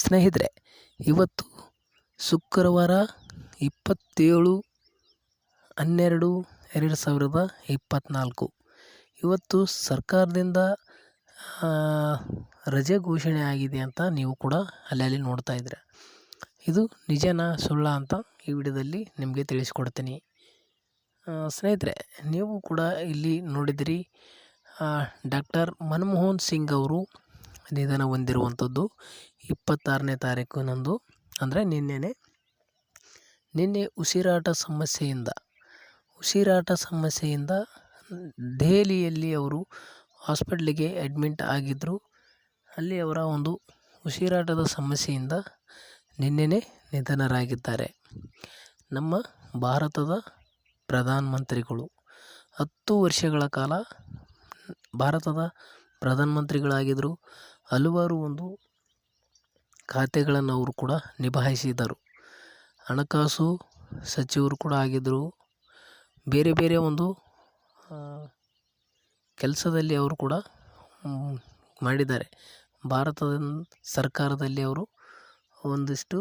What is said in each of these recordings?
ಸ್ನೇಹಿತರೆ, ಇವತ್ತು ಶುಕ್ರವಾರ ಇಪ್ಪತ್ತೇಳು ಹನ್ನೆರಡು ಎರಡು ಸಾವಿರದ ಇಪ್ಪತ್ತ್ನಾಲ್ಕು ಇವತ್ತು ಸರ್ಕಾರದಿಂದ ರಜೆ ಘೋಷಣೆ ಆಗಿದೆ ಅಂತ ನೀವು ಕೂಡ ಅಲ್ಲಲ್ಲಿ ನೋಡ್ತಾ ಇದ್ದೀರ. ಇದು ನಿಜನಾ ಸುಳ್ಳ ಅಂತ ಈ ವಿಡಿಯೋದಲ್ಲಿ ನಿಮಗೆ ತಿಳಿಸ್ಕೊಡ್ತೀನಿ. ಸ್ನೇಹಿತರೆ, ನೀವು ಕೂಡ ಇಲ್ಲಿ ನೋಡಿದಿರಿ ಡಾಕ್ಟರ್ ಮನಮೋಹನ್ ಸಿಂಗ್ ಅವರು ನಿಧನ ಹೊಂದಿರುವಂಥದ್ದು. ಇಪ್ಪತ್ತಾರನೇ ತಾರೀಕಿನಂದು ಅಂದರೆ ನಿನ್ನೆನೆ, ನಿನ್ನೆ ಉಸಿರಾಟ ಸಮಸ್ಯೆಯಿಂದ ಉಸಿರಾಟ ಸಮಸ್ಯೆಯಿಂದ ದೆಹಲಿಯಲ್ಲಿ ಅವರು ಹಾಸ್ಪಿಟ್ಲಿಗೆ ಅಡ್ಮಿಂಟ್ ಆಗಿದ್ದರು ಅಲ್ಲಿ ಅವರ ಒಂದು ಉಸಿರಾಟದ ಸಮಸ್ಯೆಯಿಂದ ನಿನ್ನೆನೆ ನಿಧನರಾಗಿದ್ದಾರೆ. ನಮ್ಮ ಭಾರತದ ಪ್ರಧಾನ ಮಂತ್ರಿಗಳು ಹತ್ತು ವರ್ಷಗಳ ಕಾಲ ಭಾರತದ ಪ್ರಧಾನ ಮಂತ್ರಿಗಳಾಗಿದ್ದರು ಹಲವಾರು ಒಂದು ಖಾತೆಗಳನ್ನು ಅವರು ಕೂಡ ನಿಭಾಯಿಸಿದರು. ಹಣಕಾಸು ಸಚಿವರು ಕೂಡ ಆಗಿದ್ದರು. ಬೇರೆ ಬೇರೆ ಒಂದು ಕೆಲಸದಲ್ಲಿ ಅವರು ಕೂಡ ಮಾಡಿದ್ದಾರೆ. ಭಾರತದ ಸರ್ಕಾರದಲ್ಲಿ ಅವರು ಒಂದಿಷ್ಟು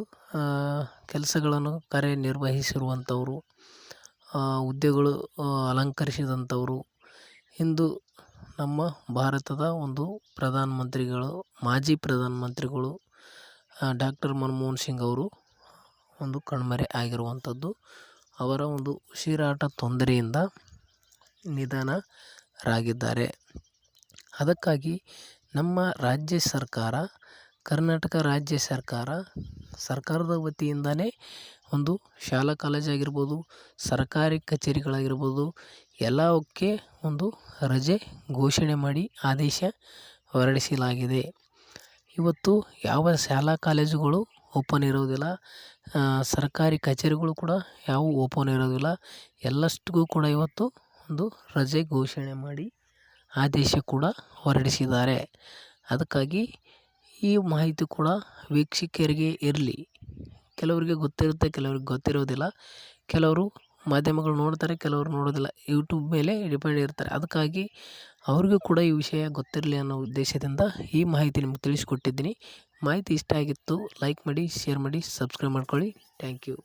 ಕೆಲಸಗಳನ್ನು ಕಾರ್ಯನಿರ್ವಹಿಸಿರುವಂಥವ್ರು ಹುದ್ದೆಗಳು ಅಲಂಕರಿಸಿದಂಥವರು. ಇಂದು ನಮ್ಮ ಭಾರತದ ಒಂದು ಪ್ರಧಾನ ಮಂತ್ರಿಗಳು ಮಾಜಿ ಪ್ರಧಾನ ಮಂತ್ರಿಗಳು ಡಾಕ್ಟರ್ ಮನಮೋಹನ್ ಸಿಂಗ್ ಅವರು ಒಂದು ಕಣ್ಮರೆ ಆಗಿರುವಂಥದ್ದು. ಅವರ ಒಂದು ಉಸಿರಾಟ ತೊಂದರೆಯಿಂದ ನಿಧನರಾಗಿದ್ದಾರೆ. ಅದಕ್ಕಾಗಿ ನಮ್ಮ ರಾಜ್ಯ ಸರ್ಕಾರ, ಕರ್ನಾಟಕ ರಾಜ್ಯ ಸರ್ಕಾರ ಸರ್ಕಾರದ ವತಿಯಿಂದನೇ ಒಂದು ಶಾಲಾ ಕಾಲೇಜಾಗಿರ್ಬೋದು ಸರ್ಕಾರಿ ಕಚೇರಿಗಳಾಗಿರ್ಬೋದು, ಎಲ್ಲವಕ್ಕೆ ಒಂದು ರಜೆ ಘೋಷಣೆ ಮಾಡಿ ಆದೇಶ ಹೊರಡಿಸಲಾಗಿದೆ. ಇವತ್ತು ಯಾವ ಶಾಲಾ ಕಾಲೇಜುಗಳು ಓಪನ್ ಇರೋದಿಲ್ಲ ಸರ್ಕಾರಿ ಕಚೇರಿಗಳು ಕೂಡ ಯಾವ ಓಪನ್ ಇರೋದಿಲ್ಲ, ಎಲ್ಲಷ್ಟಿಗೂ ಕೂಡ ಇವತ್ತು ಒಂದು ರಜೆ ಘೋಷಣೆ ಮಾಡಿ ಆದೇಶ ಕೂಡ ಹೊರಡಿಸಿದ್ದಾರೆ. ಅದಕ್ಕಾಗಿ ಈ ಮಾಹಿತಿ ಕೂಡ ವೀಕ್ಷಕರಿಗೆ ಇರಲಿ. ಕೆಲವರಿಗೆ ಗೊತ್ತಿರುತ್ತೆ, ಕೆಲವ್ರಿಗೆ ಗೊತ್ತಿರೋದಿಲ್ಲ. ಕೆಲವರು ಮಾಧ್ಯಮಗಳು ನೋಡ್ತಾರೆ, ಕೆಲವರು ನೋಡೋದಿಲ್ಲ. ಯೂಟ್ಯೂಬ್ ಮೇಲೆ ಡಿಪೆಂಡ್ ಇರ್ತಾರೆ. ಅದಕ್ಕಾಗಿ ಅವ್ರಿಗೂ ಕೂಡ ಈ ವಿಷಯ ಗೊತ್ತಿರಲಿ ಅನ್ನೋ ಉದ್ದೇಶದಿಂದ ಈ ಮಾಹಿತಿ ನಿಮ್ಗೆ ತಿಳಿಸ್ಕೊಟ್ಟಿದ್ದೀನಿ. ಮಾಹಿತಿ ಇಷ್ಟ ಆಗಿತ್ತು ಲೈಕ್ ಮಾಡಿ ಶೇರ್ ಮಾಡಿ ಸಬ್ಸ್ಕ್ರೈಬ್ ಮಾಡ್ಕೊಳ್ಳಿ. Thank you